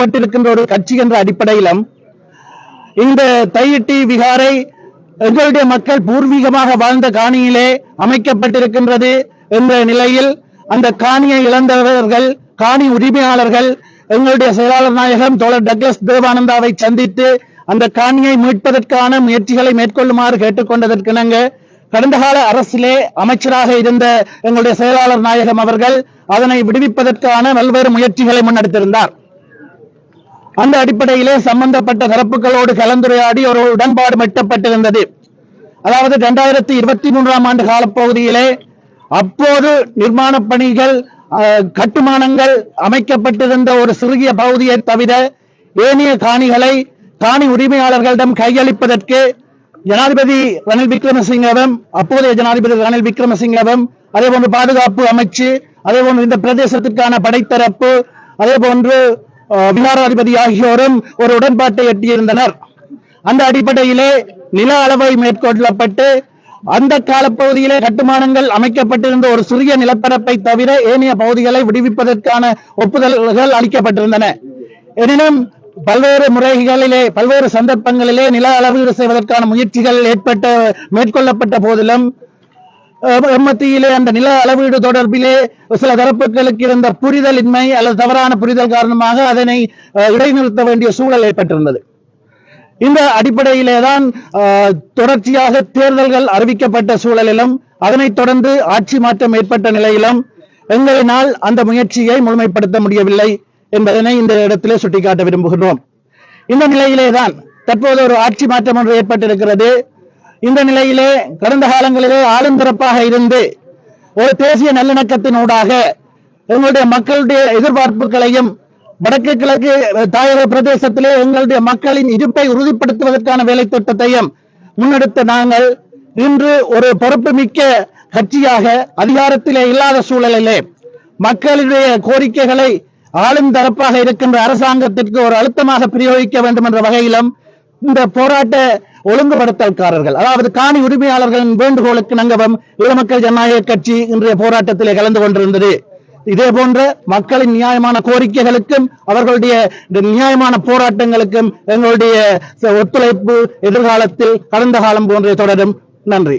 அமைக்கப்பட்டிருக்கின்ற ஒரு கட்சி என்ற அடிப்படையிலும் இந்த தையிட்டி விகாரை எங்களுடைய மக்கள் பூர்வீகமாக வாழ்ந்த காணியிலே அமைக்கப்பட்டிருக்கின்றது என்ற நிலையில் அந்த காணியை இழந்தவர்கள் காணி உரிமையாளர்கள் எங்களுடைய செயலாளர் நாயகம் தோழர் டக்ளஸ் தேவானந்தாவை சந்தித்து அந்த காணியை மீட்பதற்கான முயற்சிகளை மேற்கொள்ளுமாறு கேட்டுக்கொண்டதற்கிணங்க கடந்த கால அரசிலே அமைச்சராக இருந்த எங்களுடைய செயலாளர் நாயகம் அவர்கள் அதனை விடுவிப்பதற்கான பல்வேறு முயற்சிகளை முன்னெடுத்திருந்தார். அந்த அடிப்படையிலே சம்பந்தப்பட்ட தரப்புகளோடு கலந்துரையாடி ஒரு உடன்பாடு மெட்டப்பட்டிருந்தது. அதாவது இரண்டாயிரத்தி இருபத்தி மூன்றாம் ஆண்டு காலப்பகுதியிலே அப்போது நிர்மாண பணிகள் அஹ், கட்டுமானங்கள் அமைக்கப்பட்டிருந்த ஒரு சிறிய பகுதியை தவிர ஏனைய காணிகளை காணி உரிமையாளர்களிடம் கையளிப்பதற்கு ஜனாதிபதி ரணில் விக்ரமசிங்கவும் அப்போதைய ஜனாதிபதி ரணில் விக்ரமசிங்கவும் அதே போன்று பாதுகாப்பு அமைச்சு அதே போன்று இந்த பிரதேசத்திற்கான படைத்தரப்பு அதே போன்று விகாராதிபதி ஆகியோரும் ஒரு உடன்பாட்டை எட்டியிருந்தனர். அந்த அடிப்படையிலே நில அளவை மேற்கொள்ளப்பட்டு அந்த காலப்பகுதியிலே கட்டுமானங்கள் அமைக்கப்பட்டிருந்த ஒரு சிறிய நிலப்பரப்பை தவிர ஏனைய பகுதிகளை விடுவிப்பதற்கான ஒப்புதல்கள் அளிக்கப்பட்டிருந்தன. எனினும் பல்வேறு முறைகளிலே பல்வேறு சந்தர்ப்பங்களிலே நில அளவீடு செய்வதற்கான முயற்சிகள் ஏற்பட்ட மேற்கொள்ளப்பட்ட போதிலும் மத்தியிலே அந்த நில அளவீடு தொடர்பிலே சில தரப்புகளுக்கு இருந்த புரிதலின்மை அல்லது தவறான புரிதல் காரணமாக அதனை இடைநிறுத்த வேண்டிய சூழல் ஏற்பட்டிருந்தது. இந்த அடிப்படையிலே தான் தொடர்ச்சியாக தேர்தல்கள் அறிவிக்கப்பட்ட சூழலிலும் அதனைத் தொடர்ந்து ஆட்சி மாற்றம் ஏற்பட்ட நிலையிலும் எங்களினால் அந்த முயற்சியை முழுமைப்படுத்த முடியவில்லை என்பதனை இந்த இடத்திலே சுட்டிக்காட்ட விரும்புகின்றோம். இந்த நிலையிலே தான் தற்போது ஒரு ஆட்சி மாற்றம் ஒன்று ஏற்பட்டிருக்கிறது. இந்த நிலையிலே கடந்த காலங்களிலே ஆளும் தரப்பாக இருந்து ஒரு தேசிய நல்லிணக்கத்தினூடாக எங்களுடைய மக்களுடைய எதிர்பார்ப்புகளையும் வடக்கு கிழக்கு தாயக பிரதேசத்திலே எங்களுடைய மக்களின் இருப்பை உறுதிப்படுத்துவதற்கான வேலை திட்டத்தையும் முன்னெடுத்த நாங்கள் இன்று ஒரு பொறுப்புமிக்க கட்சியாக அதிகாரத்திலே இல்லாத சூழலிலே மக்களுடைய கோரிக்கைகளை ஆளும் தரப்பாக இருக்கின்ற அரசாங்கத்திற்கு ஒரு அழுத்தமாக பிரயோகிக்க வேண்டும் என்ற வகையிலும் இந்த போராட்ட ஒழுங்குபடுத்தல்காரர்கள். அதாவது காணி உரிமையாளர்களின் வேண்டுகோளுக்கு நங்கவம் ஈழமக்கள் ஜனநாயக கட்சி இன்றைய போராட்டத்திலே கலந்து கொண்டிருந்தது. இதே போன்ற மக்களின் நியாயமான கோரிக்கைகளுக்கும் அவர்களுடைய இந்த நியாயமான போராட்டங்களுக்கும் எங்களுடைய ஒத்துழைப்பு எதிர்காலத்தில் கடந்த காலம் போன்றே தொடரும். நன்றி.